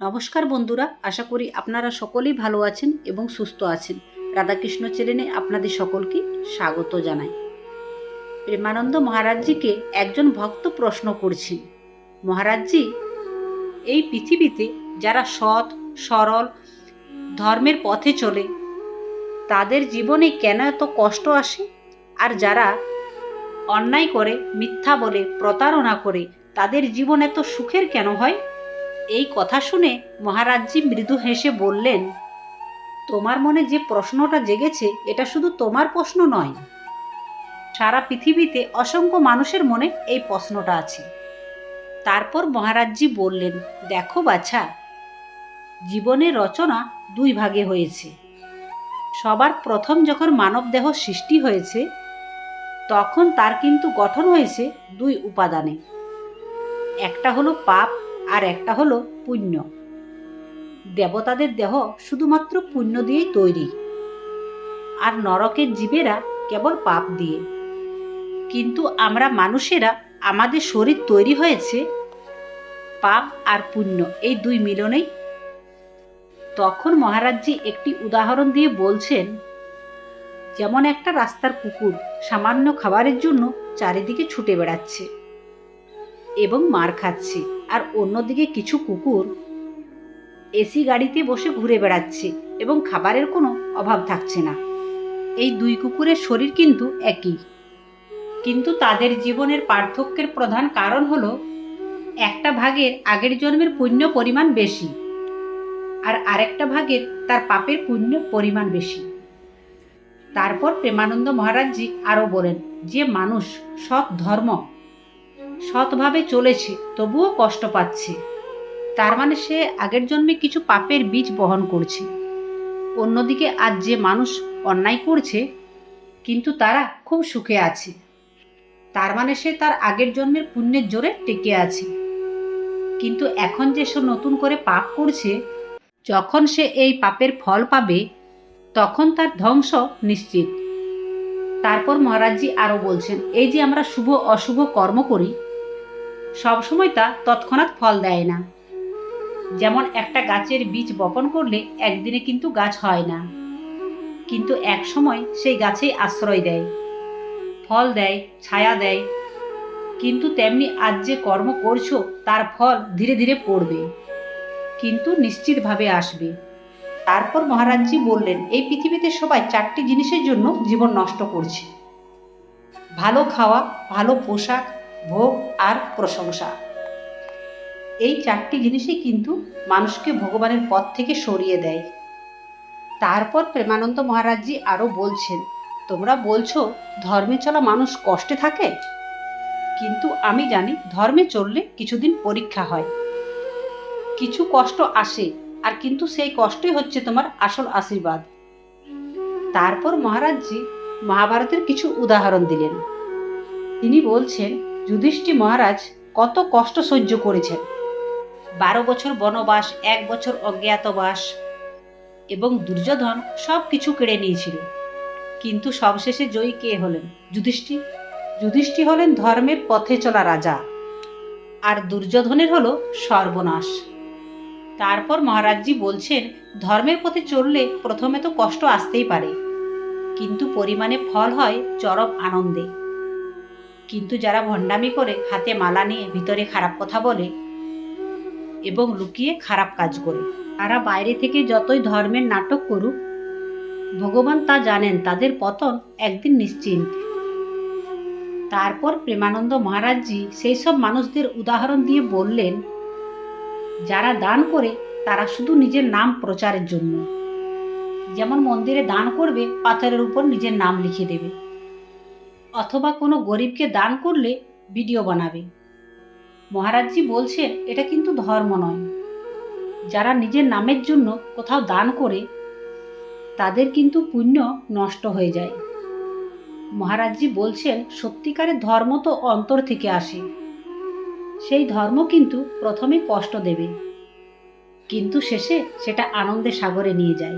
নমস্কার বন্ধুরা, আশা করি আপনারা সকলেই ভালো আছেন এবং সুস্থ আছেন। রাধাকৃষ্ণ চ্যানেলে আপনাদের সকলকে স্বাগত জানাই। প্রেমানন্দ মহারাজজিকে একজন ভক্ত প্রশ্ন করছেন, মহারাজজি, এই পৃথিবীতে যারা সৎ, সরল ধর্মের পথে চলে, তাদের জীবনে কেন এত কষ্ট আসে? আর যারা অন্যায় করে, মিথ্যা বলে, প্রতারণা করে, তাদের জীবন এত সুখের কেন হয়? এই কথা শুনে মহারাজজি মৃদু হেসে বললেন, তোমার মনে যে প্রশ্নটা জেগেছে, এটা শুধু তোমার প্রশ্ন নয়। সারা পৃথিবীতে অসংখ্য মানুষের মনে এই প্রশ্নটা আছে। তারপর মহারাজজি বললেন, দেখো বাছা জীবনের রচনা দুই ভাগে হয়েছে। সবার প্রথম যখন মানবদেহ সৃষ্টি হয়েছে, তখন তার কিন্তু গঠন হয়েছে দুই উপাদানে। একটা হলো পাপ আর একটা হলো পুণ্য। দেবতাদের দেহ শুধুমাত্র পুণ্য দিয়েই তৈরি। আর নরকের জীবেরা কেবল পাপ দিয়ে। কিন্তু আমরা মানুষেরা আমাদের শরীর তৈরি হয়েছে পাপ আর পুণ্য, এই দুই মিলনেই। তখন মহারাজজি একটি উদাহরণ দিয়ে বলছেন, যেমন একটা রাস্তার কুকুর সামান্য খাবারের জন্য চারিদিকে ছুটে বেড়াচ্ছে এবং মার খাচ্ছে। আর অন্যদিকে কিছু কুকুর এসি গাড়িতে বসে ঘুরে বেড়াচ্ছে এবং খাবারের কোনো অভাব থাকছে না। এই দুই কুকুরের শরীর কিন্তু একই। কিন্তু তাদের জীবনের পার্থক্যের প্রধান কারণ হলো, একটা ভাগের আগের জন্মের পুণ্য পরিমাণ বেশি আর আরেকটা ভাগের তার পাপের পুণ্য পরিমাণ বেশি। তারপর প্রেমানন্দ মহারাজজি আরও বলেন, যে মানুষ সৎ ধর্ম সৎভাবে চলেছে, তবুও কষ্ট পাচ্ছে। তার মানে সে আগের জন্মে কিছু পাপের বীজ বহন করছে। অন্যদিকে আজ যে মানুষ অন্যায় করছে, কিন্তু তারা খুব সুখে আছে। তার মানে সে তার আগের জন্মের পুণ্যের জোরে টেকে আছে। কিন্তু এখন যে সে নতুন করে পাপ করছে, যখন সে এই পাপের ফল পাবে, তখন তার ধ্বংস নিশ্চিত। তারপর মহারাজজি আরও বলছেন, এই যে আমরা শুভ অশুভ কর্ম করি সবসময় তা তৎক্ষণাৎ ফল দেয় না। যেমন একটা গাছের বীজ বপন করলে একদিনে কিন্তু গাছ হয় না। কিন্তু এক সময় সেই গাছেই আশ্রয় দেয়, ফল দেয়, ছায়া দেয়। কিন্তু তেমনি আজ যে কর্ম করছ, তার ফল ধীরে ধীরে পড়বে, কিন্তু নিশ্চিতভাবে আসবে। তারপর মহারাজজি বললেন, এই পৃথিবীতে সবাই চারটি জিনিসের জন্য জীবন নষ্ট করছে। ভালো খাওয়া, ভালো পোশাক ভোগ আর প্রশংসা। এই চারটি জিনিসই কিন্তু মানুষকে ভগবানের পথ থেকে সরিয়ে দেয়। তারপর প্রেমানন্দ মহারাজজি আরও বলছেন, তোমরা বলছো, ধর্মে চলা মানুষ কষ্টে থাকে? কিন্তু আমি জানি, ধর্মে চললে কিছুদিন পরীক্ষা হয়। কিছু কষ্ট আসে, আর কিন্তু সেই কষ্টই হচ্ছে তোমার আসল আশীর্বাদ। তারপর মহারাজজি মহাভারতের কিছু উদাহরণ দিলেন। তিনি বলছেন যুধিষ্ঠি মহারাজ কত কষ্ট সহ্য করেছেন। বারো বছর বনবাস, এক বছর অজ্ঞাতবাস এবং দুর্যোধন সব কিছু কেড়ে নিয়েছিল। কিন্তু সবশেষে জয়ী কে হলেন যুধিষ্ঠি যুধিষ্ঠি হলেন ধর্মের পথে চলা রাজা আর দুর্যোধনের হলো সর্বনাশ। তারপর মহারাজজি বলছেন, ধর্মের পথে চললে প্রথমে তো কষ্ট আসতেই পারে, কিন্তু পরিমাণে ফল হয় চরম আনন্দে। কিন্তু যারা ভণ্ডামি করে হাতে মালা নিয়ে ভিতরে খারাপ কথা বলে এবং লুকিয়ে খারাপ কাজ করে, তারা বাইরে থেকে যতই ধর্মের নাটক করুক, ভগবান তা জানেন তাদের পতন একদিন নিশ্চিন্ত তারপর প্রেমানন্দ মহারাজজি সেই সব মানুষদের উদাহরণ দিয়ে বললেন, যারা দান করে তারা শুধু নিজের নাম প্রচারের জন্য। যেমন মন্দিরে দান করবে, পাথরের উপর নিজের নাম লিখে দেবে। অথবা কোনো গরিবকে দান করলে ভিডিও বানাবে। মহারাজজি বলছেন, এটা কিন্তু ধর্ম নয়। যারা নিজের নামের জন্য কোথাও দান করে, তাদের কিন্তু পুণ্য নষ্ট হয়ে যায়। মহারাজজি বলছেন, সত্যিকারের ধর্ম তো অন্তর থেকে আসে। সেই ধর্ম কিন্তু প্রথমে কষ্ট দেবে। কিন্তু শেষে সেটা আনন্দে সাগরে নিয়ে যায়।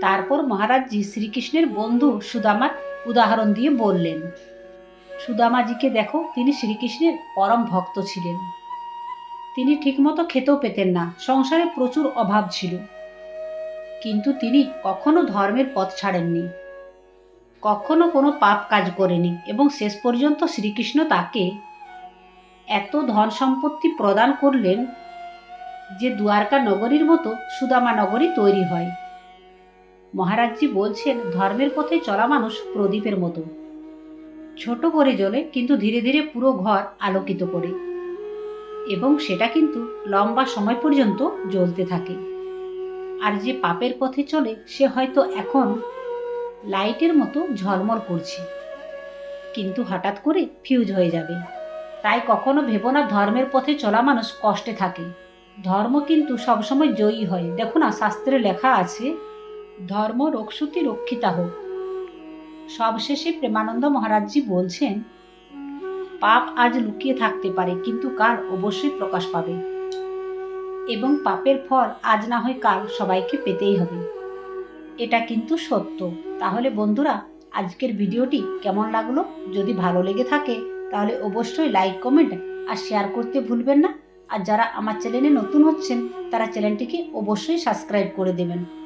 তারপর মহারাজজি শ্রীকৃষ্ণের বন্ধু সুদামার উদাহরণ দিয়ে বললেন, সুদামাজিকে দেখো, তিনি শ্রীকৃষ্ণের পরম ভক্ত ছিলেন। তিনি ঠিকমতো খেতেও পেতেন না, সংসারে প্রচুর অভাব ছিল। কিন্তু তিনি কখনো ধর্মের পথ ছাড়েননি, কখনো কোনো পাপ কাজ করেনি এবং শেষ পর্যন্ত শ্রীকৃষ্ণ তাকে এত ধন সম্পত্তি প্রদান করলেন যে দুয়ারকা নগরীর মতো সুদামা নগরী তৈরি হয়। মহারাজজি বলছেন, ধর্মের পথে চলা মানুষ প্রদীপের মতো। ছোট করে জ্বলে, কিন্তু ধীরে ধীরে পুরো ঘর আলোকিত করে। এবং সেটা কিন্তু লম্বা সময় পর্যন্ত জ্বলতে থাকে। আর যে পাপের পথে চলে, সে হয়তো এখন লাইটের মতো ঝলমল করছে। কিন্তু হঠাৎ করে ফিউজ হয়ে যাবে। তাই কখনো ভেবো না, ধর্মের পথে চলা মানুষ কষ্টে থাকে। ধর্ম কিন্তু সবসময় জয়ী হয়। দেখো না, শাস্ত্রে লেখা আছে ধর্ম রক্ষতি রক্ষিতা হোক। সবশেষে প্রেমানন্দ মহারাজজি বলছেন, পাপ আজ লুকিয়ে থাকতে পারে, কিন্তু কাল অবশ্যই প্রকাশ পাবে। এবং পাপের ফল আজ না হয় কাল সবাইকে পেতেই হবে। এটা কিন্তু সত্য। তাহলে বন্ধুরা, আজকের ভিডিওটি কেমন লাগল? যদি ভালো লেগে থাকে, তাহলে অবশ্যই লাইক, কমেন্ট আর শেয়ার করতে ভুলবেন না। আর যারা আমার চ্যানেলে নতুন হচ্ছেন, তারা চ্যানেলটিকে অবশ্যই সাবস্ক্রাইব করে দেবেন।